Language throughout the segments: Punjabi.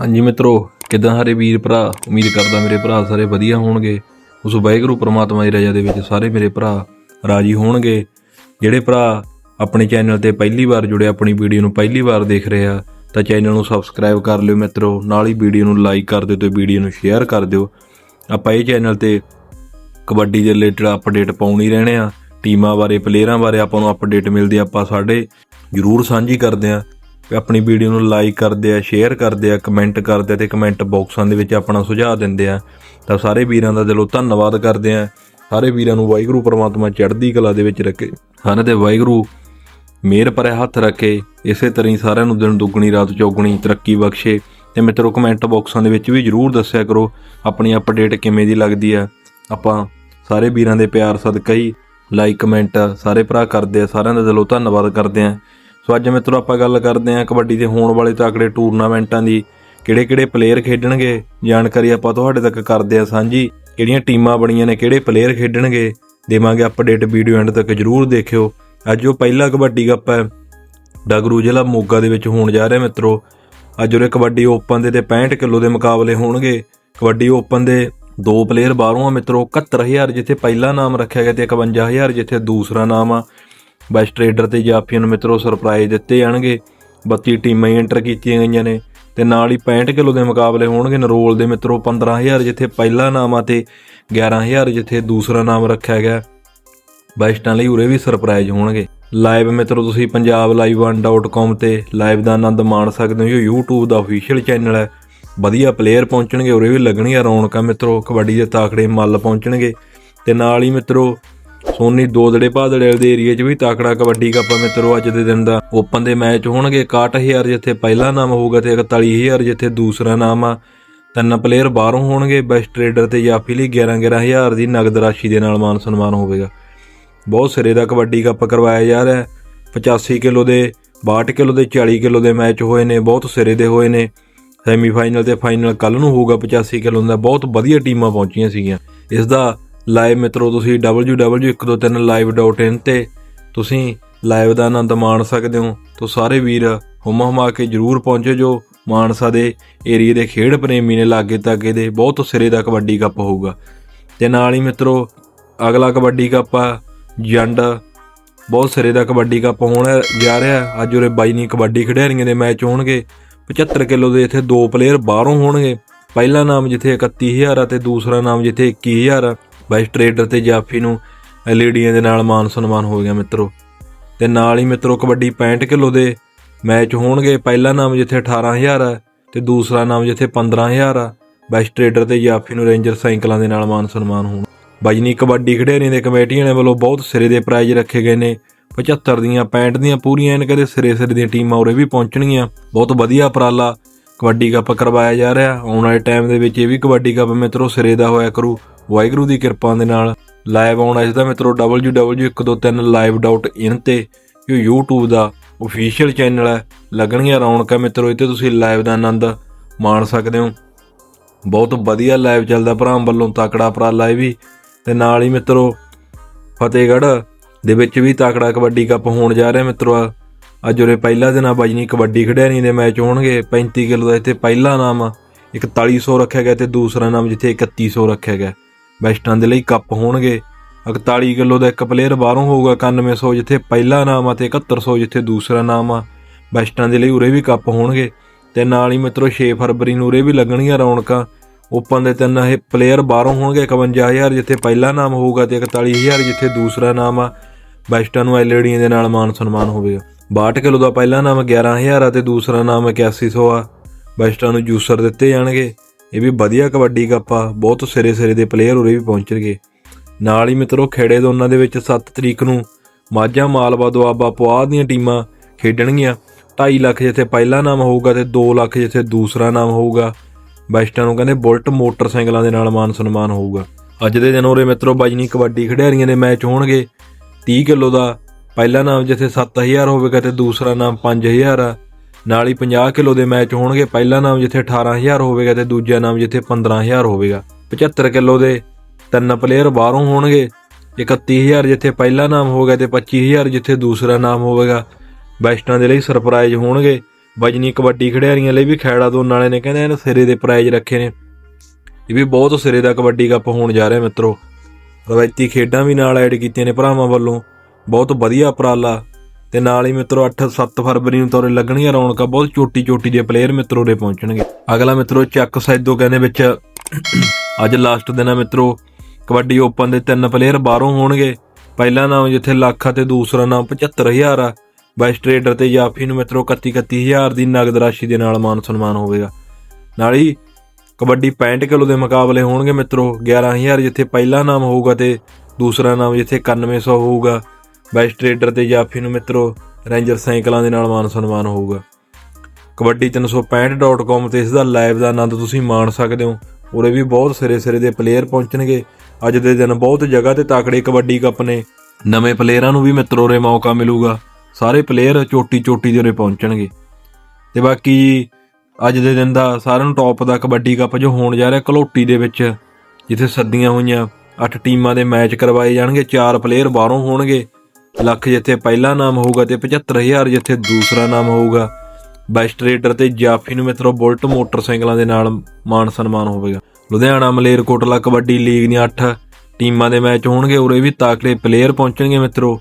ਹਾਂਜੀ ਮਿੱਤਰੋ, ਕਿਦਾਂ ਹਰੇ ਵੀਰ ਭਰਾ? ਉਮੀਦ ਕਰਦਾ ਮੇਰੇ ਭਰਾ ਸਾਰੇ ਵਧੀਆ ਹੋਣਗੇ। ਉਸ ਵਾਹਿਗੁਰੂ ਪ੍ਰਮਾਤਮਾ ਦੀ ਰਜ਼ਾ ਦੇ ਵਿੱਚ ਸਾਰੇ ਮੇਰੇ ਭਰਾ ਰਾਜੀ ਹੋਣਗੇ। ਜਿਹੜੇ ਭਰਾ ਆਪਣੇ ਚੈਨਲ ਤੇ ਪਹਿਲੀ ਵਾਰ ਜੁੜੇ, ਆਪਣੀ ਵੀਡੀਓ ਨੂੰ ਪਹਿਲੀ ਵਾਰ ਦੇਖ ਰਹੇ ਆ, ਤਾਂ ਚੈਨਲ ਨੂੰ ਸਬਸਕ੍ਰਾਈਬ ਕਰ ਲਿਓ ਮਿੱਤਰੋ। ਨਾਲ ਹੀ ਵੀਡੀਓ ਨੂੰ ਲਾਈਕ ਕਰ ਦਿਓ ਤੇ ਵੀਡੀਓ ਨੂੰ ਸ਼ੇਅਰ ਕਰ ਦਿਓ। ਆਪਾਂ ਇਹ ਚੈਨਲ ਤੇ ਕਬੱਡੀ ਦੇ ਰਿਲੇਟਡ ਅਪਡੇਟ ਪਾਉਣੀ ਰਹਿਣੇ ਆ। ਟੀਮਾਂ ਬਾਰੇ ਪਲੇਅਰਾਂ ਬਾਰੇ ਆਪਾਂ ਨੂੰ ਅਪਡੇਟ ਮਿਲਦੀ ਆਪਾਂ ਸਾਡੇ ਜਰੂਰ ਸਾਂਝੀ ਕਰਦੇ ਆ। ਆਪਣੀ ਵੀਡੀਓ ਨੂੰ ਲਾਈਕ ਕਰਦੇ ਆ ਸ਼ੇਅਰ ਕਰਦੇ ਆ ਕਮੈਂਟ ਕਰਦੇ ਆ ਤੇ ਕਮੈਂਟ ਬਾਕਸਾਂ ਦੇ ਵਿੱਚ ਆਪਣਾ ਸੁਝਾਅ ਦਿੰਦੇ ਆ। ਤਾਂ ਸਾਰੇ ਵੀਰਾਂ ਦਾ ਦਿਲੋਂ ਧੰਨਵਾਦ ਕਰਦੇ ਆ। ਸਾਰੇ ਵੀਰਾਂ ਨੂੰ ਵਾਹਿਗੁਰੂ ਪ੍ਰਮਾਤਮਾ ਚੜ੍ਹਦੀ ਕਲਾ ਦੇ ਵਿੱਚ ਰੱਖੇ। ਹਨ ਤੇ ਵਾਹਿਗੁਰੂ ਮਿਹਰ ਭਰੇ ਹੱਥ ਰੱਖੇ। ਇਸੇ ਤਰ੍ਹਾਂ ਹੀ ਸਾਰਿਆਂ ਨੂੰ ਦਿਨ ਦੁੱਗਣੀ, ਰਾਤ ਚੌਗਣੀ ਤਰੱਕੀ ਬਖਸ਼ੇ। ਤੇ ਮਿੱਤਰੋ ਕਮੈਂਟ ਬਾਕਸਾਂ ਦੇ ਵਿੱਚ ਵੀ ਜਰੂਰ ਦੱਸਿਆ ਕਰੋ, ਆਪਣੀ ਅਪਡੇਟ ਕਿਵੇਂ ਦੀ ਲੱਗਦੀ ਆ। ਆਪਾਂ ਸਾਰੇ ਵੀਰਾਂ ਦੇ ਪਿਆਰ ਸਦਕਾ ਹੀ ਲਾਈਕ ਕਮੈਂਟ ਸਾਰੇ ਭਰਾ ਕਰਦੇ ਆ। ਸਾਰਿਆਂ ਦਾ ਦਿਲੋਂ ਧੰਨਵਾਦ ਕਰਦੇ ਆ। ਸੋ ਅੱਜ ਮਿੱਤਰੋ ਆਪਾਂ ਗੱਲ ਕਰਦੇ ਆ ਕਬੱਡੀ ਦੇ ਹੋਣ ਵਾਲੇ ਤਕੜੇ ਟੂਰਨਾਮੈਂਟਾਂ ਦੀ। ਕਿਹੜੇ-ਕਿਹੜੇ ਪਲੇਅਰ ਖੇਡਣਗੇ? ਜਾਣਕਾਰੀ ਆਪਾਂ ਤੁਹਾਡੇ ਤੱਕ ਕਰਦੇ ਆ ਸਾਂਝੀ। ਕਿਹੜੀਆਂ ਟੀਮਾਂ ਬਣੀਆਂ ਨੇ, ਕਿਹੜੇ ਪਲੇਅਰ ਖੇਡਣਗੇ? ਦੇਵਾਂਗੇ ਅਪਡੇਟ ਵੀਡੀਓ ਐਂਡ ਤੱਕ ਜਰੂਰ ਦੇਖਿਓ। ਅੱਜ ਉਹ ਪਹਿਲਾ ਕਬੱਡੀ ਕੱਪ ਹੈ। ਡਗਰੂ ਜ਼ਿਲ੍ਹਾ ਮੋਗਾ ਦੇ ਵਿੱਚ ਹੋਣ ਜਾ ਰਿਹਾ ਮਿੱਤਰੋ। ਅੱਜ ਉਹਦੇ ਕਬੱਡੀ ਓਪਨ ਦੇ ਤੇ 65 ਕਿਲੋ ਦੇ ਮੁਕਾਬਲੇ ਹੋਣਗੇ। ਕਬੱਡੀ ਓਪਨ ਦੇ ਦੋ ਪਲੇਅਰ ਬਾਹਰੋਂ ਆ ਮਿੱਤਰੋ। 71000 ਜਿੱਥੇ ਪਹਿਲਾ ਨਾਮ ਰੱਖਿਆ ਗਿਆ ਤੇ 51000 ਜਿੱਥੇ ਦੂਸਰਾ ਨਾਮ ਆ। ਬੈਸਟ ਟ੍ਰੇਡਰ ਤੇ ਜਾਫੀਆਂ ਨੂੰ ਮਿੱਤਰੋ ਸਰਪ੍ਰਾਈਜ਼ ਦਿੱਤੇ ਜਾਣਗੇ। 32 ਟੀਮਾਂ ਹੀ ਐਂਟਰ ਕੀਤੀਆਂ ਗਈਆਂ ਨੇ ਤੇ ਨਾਲ ਹੀ 65 ਕਿਲੋ ਦੇ ਮੁਕਾਬਲੇ ਹੋਣਗੇ। ਨਰੋਲ ਦੇ ਮਿੱਤਰੋ 15000 ਜਿੱਥੇ ਪਹਿਲਾ ਨਾਮ ਆ ਤੇ 11000 ਜਿੱਥੇ ਦੂਸਰਾ ਨਾਮ ਰੱਖਿਆ ਗਿਆ। ਬੈਸਟਾਂ ਲਈ ਉਰੇ ਵੀ ਸਰਪ੍ਰਾਈਜ਼ ਹੋਣਗੇ। ਲਾਈਵ ਮਿੱਤਰੋ ਤੁਸੀਂ ਪੰਜਾਬ punjab.live1.com ਤੇ ਲਾਈਵ ਦਾ ਆਨੰਦ ਮਾਣ ਸਕਦੇ ਹੋ। ਇਹ YouTube ਦਾ ਅਫੀਸ਼ੀਅਲ ਚੈਨਲ ਹੈ। ਵਧੀਆ ਪਲੇਅਰ ਪਹੁੰਚਣਗੇ, ਉਰੇ ਵੀ ਲੱਗਣਗੀਆਂ ਰੌਣਕਾਂ ਮਿੱਤਰੋ। ਕਬੱਡੀ ਦੇ ਤਾਕੜੇ ਮੱਲ ਪਹੁੰਚਣਗੇ। ਤੇ ਨਾਲ ਹੀ ਮਿੱਤਰੋ ਸੋਨੀ ਦੋਦੜੇ ਭਾਦੜੇ ਦੇ ਏਰੀਆ 'ਚ ਵੀ ਤਾਕੜਾ ਕਬੱਡੀ ਕੱਪ ਆ ਮਿੱਤਰੋ ਅੱਜ ਦੇ ਦਿਨ ਦਾ। ਓਪਨ ਦੇ ਮੈਚ ਹੋਣਗੇ 61000 ਜਿੱਥੇ ਪਹਿਲਾ ਨਾਮ ਹੋਊਗਾ ਤੇ 41000 ਜਿੱਥੇ ਦੂਸਰਾ ਨਾਮ ਆ। ਤਿੰਨ ਪਲੇਅਰ ਬਾਹਰੋਂ ਹੋਣਗੇ ਬੈਸਟ ਟ੍ਰੇਡਰ ਤੇ ਜਾਫੀ ਲਈ 11 11000 ਦੀ ਨਗਦ ਰਾਸ਼ੀ ਦੇ ਨਾਲ ਮਾਨ ਸਨਮਾਨ ਹੋਵੇਗਾ। ਬਹੁਤ ਸਿਰੇ ਦਾ ਕਬੱਡੀ ਕੱਪ ਕਰਵਾਇਆ ਜਾ ਰਿਹਾ ਹੈ। 85 ਕਿਲੋ ਦੇ 62 ਕਿਲੋ ਦੇ 40 ਕਿਲੋ ਦੇ ਮੈਚ ਹੋਏ ਨੇ, ਬਹੁਤ ਸਿਰੇ ਦੇ ਹੋਏ ਨੇ। ਸੈਮੀਫਾਈਨਲ ਤੇ ਫਾਈਨਲ ਕੱਲ ਨੂੰ ਹੋਊਗਾ 85 ਕਿਲੋ ਦਾ। ਬਹੁਤ ਵਧੀਆ ਟੀਮਾਂ ਪਹੁੰਚੀਆਂ ਸੀਗੀਆਂ। ਇਸ ਦਾ ਲਾਈਵ ਮਿੱਤਰੋ, ਤੁਸੀਂ www.123live.in ਤੇ ਤੁਸੀਂ ਲਾਈਵ ਦਾ ਆਨੰਦ ਮਾਣ ਸਕਦੇ ਹੋ। ਤੋਂ ਸਾਰੇ ਵੀਰ ਹੁਮਾ ਹੁਮਾ ਕੇ ਜਰੂਰ ਪਹੁੰਚੇ ਜੋ ਮਾਨਸਾ ਦੇ ਏਰੀਏ ਦੇ ਖੇਡ ਪ੍ਰੇਮੀ ਨੇ ਲਾਗੇ ਤਾਗੇ ਦੇ ਬਹੁਤ ਸਿਰੇ ਦਾ ਕਬੱਡੀ ਕੱਪ ਹੋਊਗਾ। ਤੇ ਨਾਲ ਹੀ ਮਿੱਤਰੋ, ਅਗਲਾ ਕਬੱਡੀ ਕੱਪ ਆ, ਜੰਡ। ਬਹੁਤ ਸਿਰੇ ਦਾ ਕਬੱਡੀ ਕੱਪ ਹੋਣ ਜਾ ਰਿਹਾ। ਅੱਜ ਉਰੇ ਬਾਈ ਨਹੀਂ ਕਬੱਡੀ ਖਿਡਾਰੀਆਂ ਦੇ ਮੈਚ ਹੋਣਗੇ। 75 ਕਿਲੋ ਦੇ ਇੱਥੇ ਦੋ ਪਲੇਅਰ ਬਾਹਰੋਂ ਹੋਣਗੇ। ਪਹਿਲਾ ਨਾਮ ਜਿੱਥੇ 31000 ਆ ਤੇ ਦੂਸਰਾ ਨਾਮ ਜਿੱਥੇ 21000 ਆ। ਬੈਸਟ ਟ੍ਰੇਡਰ ਤੇ ਜਾਫੀ ਨੂੰ ਐਲਈਡੀਆਂ ਦੇ ਨਾਲ ਮਾਨ ਸਨਮਾਨ ਹੋ ਗਿਆ ਮਿੱਤਰੋ। ਤੇ ਨਾਲ ਹੀ ਮਿੱਤਰੋ ਕਬੱਡੀ 65 ਕਿਲੋ ਦੇ ਮੈਚ ਹੋਣਗੇ। ਪਹਿਲਾ ਨਾਮ ਜਿੱਥੇ 18000 ਆ ਤੇ ਦੂਸਰਾ ਨਾਮ ਜਿੱਥੇ 15000 ਆ। ਬੈਸਟ ਟ੍ਰੇਡਰ ਤੇ ਜਾਫੀ ਨੂੰ ਰੇਂਜਰ ਸਾਈਕਲਾਂ ਦੇ ਨਾਲ ਮਾਨ ਸਨਮਾਨ ਹੋਣ। ਬਜਨੀ ਕਬੱਡੀ ਖਿਡਾਰੀਆਂ ਦੇ ਕਮੇਟੀਆਂ ਨੇ ਵੱਲੋਂ ਬਹੁਤ ਸਿਰੇ ਦੇ ਪ੍ਰਾਈਜ਼ ਰੱਖੇ ਗਏ ਨੇ। 75 ਦੀਆਂ 65 ਦੀਆਂ ਪੂਰੀਆਂ ਇਹਨਾਂ ਕਦੇ ਸਿਰੇ ਸਿਰੇ ਦੀਆਂ ਟੀਮਾਂ ਉਰੇ ਵੀ ਪਹੁੰਚਣਗੀਆਂ। ਬਹੁਤ ਵਧੀਆ ਉਪਰਾਲਾ ਕਬੱਡੀ ਕੱਪ ਕਰਵਾਇਆ ਜਾ ਰਿਹਾ। ਆਉਣ ਵਾਲੇ ਟਾਈਮ ਦੇ ਵਿੱਚ ਇਹ ਵੀ ਕਬੱਡੀ ਕੱਪ ਮਿੱਤਰੋ ਸਿਰੇ ਦਾ ਹੋਇਆ ਕਰੂ। ਵਾਹਿਗੁਰੂ ਦੀ ਕਿਰਪਾ ਦੇ ਨਾਲ ਲਾਈਵ ਆਉਣਾ ਇਸ ਦਾ ਮਿੱਤਰੋ www.123live.in ਤੇ ਇਹ YouTube ਦਾ ਅਫੀਸ਼ੀਅਲ ਚੈਨਲ ਹੈ, ਲੱਗਣਗੀਆਂ ਰੌਣਕਾਂ ਮਿੱਤਰੋ, ਇੱਥੇ ਤੁਸੀਂ ਲਾਈਵ ਦਾ ਆਨੰਦ ਮਾਣ ਸਕਦੇ ਹੋ। ਬਹੁਤ ਵਧੀਆ ਲਾਈਵ ਚੱਲਦਾ ਭਰਾ ਵੱਲੋਂ, ਤਾਕੜਾ ਉਪਰਾਲਾ ਇਹ ਵੀ। ਤੇ ਨਾਲ ਹੀ ਮਿੱਤਰੋ, ਫਤਿਹਗੜ੍ਹ ਦੇ ਵਿੱਚ ਵੀ ਤਾਕੜਾ ਕਬੱਡੀ ਕੱਪ ਹੋਣ ਜਾ ਰਿਹਾ ਮਿੱਤਰੋ। ਅੱਜ ਉਰੇ ਪਹਿਲਾ ਦਿਨ ਆ ਬਾਜਨੀ ਕਬੱਡੀ ਖਿਡਾਰੀ ਦੇ ਮੈਚ ਹੋਣਗੇ। 35 ਕਿਲੋ ਦਾ ਇੱਥੇ ਪਹਿਲਾ ਨਾਮ ਆ। 4100 ਰੱਖਿਆ ਗਿਆ ਤੇ ਦੂਸਰਾ ਨਾਮ ਜਿੱਥੇ 3100 ਰੱਖਿਆ ਗਿਆ। ਬੈਸਟਾਂ ਦੇ ਲਈ ਕੱਪ ਹੋਣਗੇ। 41 ਕਿਲੋ ਦਾ ਇੱਕ ਪਲੇਅਰ ਬਾਹਰੋਂ ਹੋਊਗਾ 9100 ਜਿੱਥੇ ਪਹਿਲਾ ਨਾਮ ਆ ਤੇ 7100 ਜਿੱਥੇ ਦੂਸਰਾ ਨਾਮ ਆ। ਬੈਸਟਾਂ ਦੇ ਲਈ ਉਰੇ ਵੀ ਕੱਪ ਹੋਣਗੇ। ਤੇ ਨਾਲ ਹੀ ਮਿੱਤਰੋ 6 ਫਰਵਰੀ ਨੂੰ ਉਰੇ ਵੀ ਲੱਗਣਗੀਆਂ ਰੌਣਕਾਂ। ਓਪਨ ਦੇ ਤਿੰਨ ਇਹ ਪਲੇਅਰ ਬਾਹਰੋਂ ਹੋਣਗੇ 51000 ਜਿੱਥੇ ਪਹਿਲਾ ਨਾਮ ਹੋਊਗਾ ਤੇ 41000 ਜਿੱਥੇ ਦੂਸਰਾ ਨਾਮ ਆ। ਬੈਸਟਾਂ ਨੂੰ ਐਲਈਡੀਆਂ ਦੇ ਨਾਲ ਮਾਨ ਸਨਮਾਨ ਹੋਵੇਗਾ 62 ਕਿਲੋ ਦਾ ਪਹਿਲਾ ਨਾਮ 11000 ਆ ਤੇ ਦੂਸਰਾ ਨਾਮ 8100 ਆ। ਬੈਸਟਾਂ ਨੂੰ ਜੂਸਰ ਦਿੱਤੇ ਜਾਣਗੇ। ਇਹ ਵੀ ਵਧੀਆ ਕਬੱਡੀ ਕੱਪ ਆ, ਬਹੁਤ ਸਿਰੇ ਸਿਰੇ ਦੇ ਪਲੇਅਰ ਉਰੇ ਵੀ ਪਹੁੰਚਣਗੇ। ਨਾਲ ਹੀ ਮਿੱਤਰੋ, ਖੇੜੇ ਦੋਨਾਂ ਦੇ ਵਿੱਚ 7 ਤਰੀਕ ਨੂੰ ਮਾਝਾ ਮਾਲਵਾ ਦੁਆਬਾ ਪੁਆਧ ਦੀਆਂ ਟੀਮਾਂ ਖੇਡਣਗੀਆਂ। 2.5 ਲੱਖ ਜਿੱਥੇ ਪਹਿਲਾ ਨਾਮ ਹੋਊਗਾ ਤੇ 2 ਲੱਖ ਜਿੱਥੇ ਦੂਸਰਾ ਨਾਮ ਹੋਊਗਾ। ਬੈਸਟਾਂ ਨੂੰ ਕਹਿੰਦੇ ਬੁਲਟ ਮੋਟਰਸਾਈਕਲਾਂ ਦੇ ਨਾਲ ਮਾਨ ਸਨਮਾਨ ਹੋਊਗਾ। ਅੱਜ ਦੇ ਦਿਨ ਉਰੇ ਮਿੱਤਰੋ ਬਾਜਨੀ ਕਬੱਡੀ ਖਿਡਾਰੀਆਂ ਦੇ ਮੈਚ ਹੋਣਗੇ। 30 ਕਿਲੋ ਦਾ ਪਹਿਲਾ ਨਾਮ ਜਿੱਥੇ 7000 ਹੋਵੇਗਾ ਤੇ ਦੂਸਰਾ ਨਾਮ 5000 ਆ। ਨਾਲ ਹੀ 50 ਕਿਲੋ ਦੇ ਮੈਚ ਹੋਣਗੇ। ਪਹਿਲਾ ਨਾਮ ਜਿੱਥੇ 18000 ਹੋਵੇਗਾ ਤੇ ਦੂਜਾ ਨਾਮ ਜਿੱਥੇ 15000 ਹੋਵੇਗਾ। 75 ਕਿਲੋ ਦੇ ਤਿੰਨ ਪਲੇਅਰ ਬਾਹਰੋਂ ਹੋਣਗੇ। 31000 ਜਿੱਥੇ ਪਹਿਲਾ ਨਾਮ ਹੋਵੇਗਾ ਤੇ 25000 ਜਿੱਥੇ ਦੂਸਰਾ ਨਾਮ ਹੋਵੇਗਾ। ਬੈਸਟਾਂ ਦੇ ਲਈ ਸਰਪ੍ਰਾਈਜ਼ ਹੋਣਗੇ। ਵਜਨੀ ਕਬੱਡੀ ਖਿਡਾਰੀਆਂ ਲਈ ਵੀ ਖੈੜਾ ਦੋਨ ਵਾਲੇ ਨੇ ਕਹਿੰਦੇ ਇਹਨੇ ਸਿਰੇ ਦੇ ਪ੍ਰਾਈਜ਼ ਰੱਖੇ ਨੇ। ਇਹ ਵੀ ਬਹੁਤ ਸਿਰੇ ਦਾ ਕਬੱਡੀ ਕੱਪ ਹੋਣ ਜਾ ਰਿਹਾ ਮਿੱਤਰੋ। ਰਵਾਇਤੀ ਖੇਡਾਂ ਵੀ ਨਾਲ ਐਡ ਕੀਤੀਆਂ ਨੇ ਭਰਾਵਾਂ ਵੱਲੋਂ। ਬਹੁਤ ਵਧੀਆ ਉਪਰਾਲਾ ਤੇ ਨਾਲ ਹੀ ਮਿੱਤਰੋ 8-7 ਫਰਵਰੀ ਨੂੰ ਤੋਰੇ ਲੱਗਣਗੀਆਂ ਰੌਣਕਾਂ, ਬਹੁਤ ਚੋਟੀ ਚੋਟੀ ਦੇ ਪਲੇਅਰ ਮਿੱਤਰੋ ਦੇ ਪਹੁੰਚਣਗੇ। ਅਗਲਾ ਮਿੱਤਰੋ ਚੱਕ ਸੈਦੋ ਕਹਿੰਦੇ ਵਿੱਚ, ਅੱਜ ਲਾਸਟ ਦਿਨ ਆ ਮਿੱਤਰੋ, ਕਬੱਡੀ ਓਪਨ ਦੇ ਤਿੰਨ ਪਲੇਅਰ ਬਾਹਰੋਂ ਹੋਣਗੇ। ਪਹਿਲਾ ਨਾਮ ਜਿੱਥੇ ਲੱਖ ਆ ਤੇ ਦੂਸਰਾ ਨਾਮ 75000 ਆ। ਬੈਸਟ ਟ੍ਰੇਡਰ ਤੇ ਜਾਫੀ ਨੂੰ ਮਿੱਤਰੋ 31 31000 ਦੀ ਨਗਦ ਰਾਸ਼ੀ ਦੇ ਨਾਲ ਮਾਨ ਸਨਮਾਨ ਹੋਵੇਗਾ। ਨਾਲ ਹੀ ਕਬੱਡੀ 65 ਕਿਲੋ ਦੇ ਮੁਕਾਬਲੇ ਹੋਣਗੇ ਮਿੱਤਰੋ 11000 ਜਿੱਥੇ ਪਹਿਲਾ ਨਾਮ ਹੋਊਗਾ ਤੇ ਦੂਸਰਾ ਨਾਮ ਜਿੱਥੇ 9100 ਹੋਊਗਾ। ਬੈਸਟ ਟ੍ਰੇਡਰ ਤੇ ਜਾਫੀ ਨੂੰ ਮਿੱਤਰੋ ਰੇਂਜਰ ਸਾਈਕਲਾਂ ਦੇ ਨਾਲ ਮਾਨ ਸਨਮਾਨ ਹੋਊਗਾ। ਕਬੱਡੀ 365.com ਤੇ ਇਸ ਦਾ ਲਾਈਵ ਦਾ ਆਨੰਦ ਤੁਸੀਂ ਮਾਣ ਸਕਦੇ ਹੋ। ਉਰੇ ਵੀ ਬਹੁਤ ਸਿਰੇ ਸਿਰੇ ਦੇ ਪਲੇਅਰ ਪਹੁੰਚਣਗੇ। ਅੱਜ ਦੇ ਦਿਨ ਬਹੁਤ ਜਗ੍ਹਾ ਤੇ ਤਾਕੜੇ ਕਬੱਡੀ ਕੱਪ ਨੇ। ਨਵੇਂ ਪਲੇਅਰਾਂ ਨੂੰ ਵੀ ਮਿੱਤਰੋ ਰੇ ਮੌਕਾ ਮਿਲੂਗਾ। ਸਾਰੇ ਪਲੇਅਰ ਚੋਟੀ ਚੋਟੀ ਦੇ ਉਰੇ ਪਹੁੰਚਣਗੇ। ਤੇ ਬਾਕੀ ਅੱਜ ਦੇ ਦਿਨ ਦਾ ਸਾਰਿਆਂ ਨੂੰ ਟੌਪ ਦਾ ਕਬੱਡੀ ਕੱਪ ਜੋ ਹੋਣ ਜਾ ਰਿਹਾ ਕਲੋਟੀ ਦੇ ਵਿੱਚ, ਜਿੱਥੇ ਸੱਦੀਆਂ ਹੋਈਆਂ 8 ਟੀਮਾਂ ਦੇ ਮੈਚ ਕਰਵਾਏ ਜਾਣਗੇ। 4 ਪਲੇਅਰ ਬਾਹਰੋਂ ਹੋਣਗੇ। ਲੱਖ ਜਿੱਥੇ ਪਹਿਲਾ ਨਾਮ ਹੋਊਗਾ ਤੇ 75000 ਜਿੱਥੇ ਦੂਸਰਾ ਨਾਮ ਹੋਊਗਾ। ਬੈਸਟ ਰੇਡਰ ਤੇ ਜਾਫੀ ਨੂੰ ਮਿੱਤਰੋ ਬੁਲਟ ਮੋਟਰਸਾਈਕਲਾਂ ਦੇ ਨਾਲ ਮਾਣ ਸਨਮਾਨ ਹੋਵੇਗਾ। ਲੁਧਿਆਣਾ, ਮਲੇਰਕੋਟਲਾ, ਕਬੱਡੀ ਲੀਗ ਦੀਆਂ 8 ਟੀਮਾਂ ਦੇ ਮੈਚ ਹੋਣਗੇ, ਉਰੇ ਵੀ ਤਾਕੜੇ ਪਲੇਅਰ ਪਹੁੰਚਣਗੇ ਮਿੱਤਰੋ।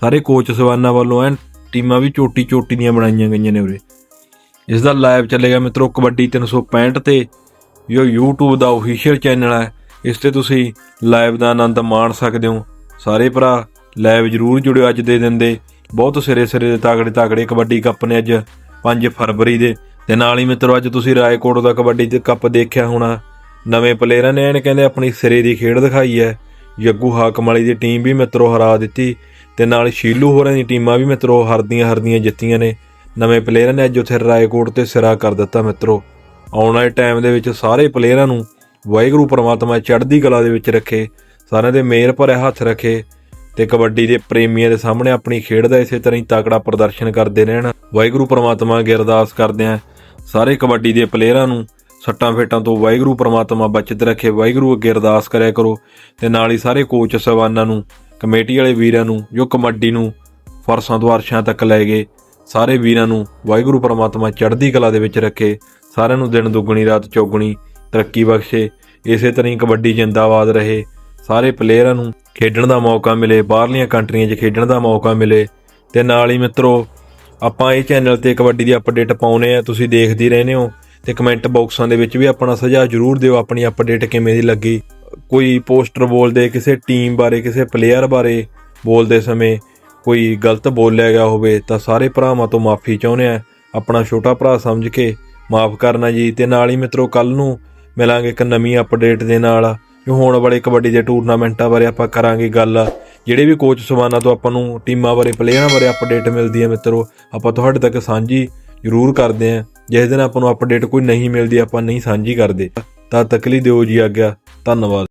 ਸਾਰੇ ਕੋਚ ਸਵਾਨਾ ਵੱਲੋਂ ਐਨ ਟੀਮਾਂ ਵੀ ਚੋਟੀ ਚੋਟੀ ਦੀਆਂ ਬਣਾਈਆਂ ਗਈਆਂ ਨੇ ਉਰੇ। ਇਸ ਦਾ ਲਾਈਵ ਚੱਲੇਗਾ ਮਿੱਤਰੋ ਕਬੱਡੀ 365 ਤੇ। ਜੋ YouTube ਦਾ ਅਫੀਸ਼ੀਅਲ ਚੈਨਲ ਹੈ। ਇਸ ਤੇ ਤੁਸੀਂ ਲਾਈਵ ਦਾ ਆਨੰਦ ਮਾਣ ਸਕਦੇ ਹੋ। ਸਾਰੇ ਭਰਾ ਲਾਈਵ ਜਰੂਰ ਜੁੜਿਓ ਅੱਜ ਦੇ ਦਿਨ ਦੇ। ਬਹੁਤ ਸਿਰੇ ਸਿਰੇ ਦੇ ਤਾਗੜੇ ਤਾਗੜੇ ਕਬੱਡੀ ਕੱਪ ਨੇ ਅੱਜ 5 ਫਰਵਰੀ ਦੇ। ਤੇ ਨਾਲ ਹੀ ਮਿੱਤਰੋ, ਅੱਜ ਤੁਸੀਂ ਰਾਏਕੋਟ ਦਾ ਕਬੱਡੀ ਦੇ ਕੱਪ ਦੇਖਿਆ ਹੋਣਾ। ਨਵੇਂ ਪਲੇਅਰਾਂ ਨੇ ਐਨ ਕਹਿੰਦੇ ਆਪਣੀ ਸਿਰੇ ਦੀ ਖੇਡ ਦਿਖਾਈ ਹੈ। ਜੱਗੂ ਹਾਕਮ ਵਾਲੀ ਦੀ ਟੀਮ ਵੀ ਮਿੱਤਰੋ ਹਰਾ ਦਿੱਤੀ। ਤੇ ਨਾਲ ਸ਼ੀਲੂ ਹੋਰਾਂ ਦੀ ਟੀਮਾਂ ਵੀ ਮਿੱਤਰੋ ਹਰਦੀਆਂ ਹਰਦੀਆਂ ਜਿੱਤੀਆਂ ਨੇ। ਨਵੇਂ ਪਲੇਅਰਾਂ ਨੇ ਅੱਜ ਉੱਥੇ ਰਾਏਕੋਟ ਤੇ ਸਿਰਾ ਕਰ ਦਿੱਤਾ ਮਿੱਤਰੋ। ਆਉਣ ਵਾਲੇ ਟਾਈਮ ਦੇ ਵਿੱਚ ਸਾਰੇ ਪਲੇਅਰਾਂ ਨੂੰ ਵਾਹਿਗੁਰੂ ਪਰਮਾਤਮਾ ਚੜ੍ਹਦੀ ਕਲਾ ਦੇ ਵਿੱਚ ਰੱਖੇ। ਸਾਰਿਆਂ ਦੇ ਮੇਰ ਭਰਿਆ ਹੱਥ ਰੱਖੇ। ਤੇ ਕਬੱਡੀ ਦੇ ਪ੍ਰੇਮੀਆਂ ਦੇ ਸਾਹਮਣੇ ਆਪਣੀ ਖੇਡ ਦਾ ਇਸੇ ਤਰ੍ਹਾਂ ਹੀ ਤਕੜਾ ਪ੍ਰਦਰਸ਼ਨ ਕਰਦੇ ਰਹਿਣ। ਵਾਹਿਗੁਰੂ ਪ੍ਰਮਾਤਮਾ ਅੱਗੇ ਅਰਦਾਸ ਕਰਦੇ ਆਂ ਸਾਰੇ ਕਬੱਡੀ ਦੇ ਪਲੇਅਰਾਂ ਨੂੰ ਸੱਟਾਂ ਫੇਟਾਂ ਤੋਂ ਵਾਹਿਗੁਰੂ ਪ੍ਰਮਾਤਮਾ ਬਚਤ ਰੱਖੇ, ਵਾਹਿਗੁਰੂ ਅੱਗੇ ਅਰਦਾਸ ਕਰਿਆ ਕਰੋ ਤੇ ਨਾਲ ਹੀ ਸਾਰੇ ਕੋਚ ਸਵਾਨਾਂ ਨੂੰ, ਕਮੇਟੀ ਵਾਲੇ ਵੀਰਾਂ ਨੂੰ, ਜੋ ਕਬੱਡੀ ਨੂੰ ਫਰਸਾਂ ਤੋਂ ਅਰਸ਼ਾਂ ਤੱਕ ਲੈ ਗਏ, ਸਾਰੇ ਵੀਰਾਂ ਨੂੰ ਵਾਹਿਗੁਰੂ ਪ੍ਰਮਾਤਮਾ ਚੜ੍ਹਦੀ ਕਲਾ ਦੇ ਵਿੱਚ ਰੱਖੇ, ਸਾਰਿਆਂ ਨੂੰ ਦਿਨ ਦੁੱਗਣੀ, ਰਾਤ ਚੌਗਣੀ ਤਰੱਕੀ ਬਖਸ਼ੇ, ਇਸੇ ਤਰ੍ਹਾਂ ਹੀ ਕਬੱਡੀ ਜਿੰਦਾਬਾਦ ਰਹੇ। ਸਾਰੇ ਪਲੇਅਰਾਂ ਨੂੰ ਖੇਡਣ ਦਾ ਮੌਕਾ ਮਿਲੇ, ਬਾਹਰਲੀਆਂ ਕੰਟਰੀਆਂ 'ਚ ਖੇਡਣ ਦਾ ਮੌਕਾ ਮਿਲੇ। ਤੇ ਨਾਲ ਹੀ ਮਿੱਤਰੋ, ਆਪਾਂ ਇਹ ਚੈਨਲ ਤੇ ਕਬੱਡੀ ਦੀ ਅਪਡੇਟ ਪਾਉਨੇ ਆ, ਤੁਸੀਂ ਦੇਖਦੇ ਰਹਿੰਦੇ ਹੋ। ਤੇ ਕਮੈਂਟ ਬਾਕਸਾਂ ਦੇ ਵਿੱਚ ਵੀ ਆਪਣਾ ਸੁਝਾਅ ਜਰੂਰ ਦਿਓ ਆਪਣੀ ਅਪਡੇਟ ਕਿਵੇਂ ਦੀ ਲੱਗੀ। ਕੋਈ ਪੋਸਟਰ ਬੋਲਦੇ ਕਿਸੇ ਟੀਮ ਬਾਰੇ, ਕਿਸੇ ਪਲੇਅਰ ਬਾਰੇ ਬੋਲਦੇ ਸਮੇਂ ਕੋਈ ਗਲਤ ਬੋਲਿਆ ਗਿਆ ਹੋਵੇ, ਤਾਂ ਸਾਰੇ ਭਰਾਵਾਂ ਤੋਂ ਮਾਫੀ ਚਾਹੁੰਦੇ ਆ। ਆਪਣਾ ਛੋਟਾ ਭਰਾ ਸਮਝ ਕੇ ਮਾਫ ਕਰਨਾ ਜੀ। ਤੇ ਨਾਲ ਹੀ ਮਿੱਤਰੋ ਕੱਲ ਨੂੰ ਮਿਲਾਂਗੇ ਇੱਕ ਨਵੀਂ ਅਪਡੇਟ ਦੇ ਨਾਲ। ਹੋਣ ਵਾਲੇ ਕਬੱਡੀ ਦੇ ਟੂਰਨਾਮੈਂਟਾਂ ਬਾਰੇ ਆਪਾਂ ਕਰਾਂਗੇ ਗੱਲ। ਜਿਹੜੇ ਵੀ ਕੋਚ ਸਵਾਨਾ ਤੋਂ ਆਪਾਂ ਨੂੰ ਟੀਮਾਂ ਬਾਰੇ ਪਲੇਅਰਾਂ ਬਾਰੇ ਅਪਡੇਟ ਮਿਲਦੀ ਹੈ ਮਿੱਤਰੋ, ਆਪਾਂ ਤੁਹਾਡੇ ਤੱਕ ਸਾਂਝੀ ਜ਼ਰੂਰ ਕਰਦੇ ਆਂ ਜਿਸ ਦਿਨ ਆਪਾਂ ਨੂੰ ਅਪਡੇਟ ਕੋਈ ਨਹੀਂ ਮਿਲਦੀ, ਆਪਾਂ ਨਹੀਂ ਸਾਂਝੀ ਕਰਦੇ। ਤਾਂ ਤਕਲੀ ਦਿਓ ਜੀ ਆਗਿਆ। ਧੰਨਵਾਦ।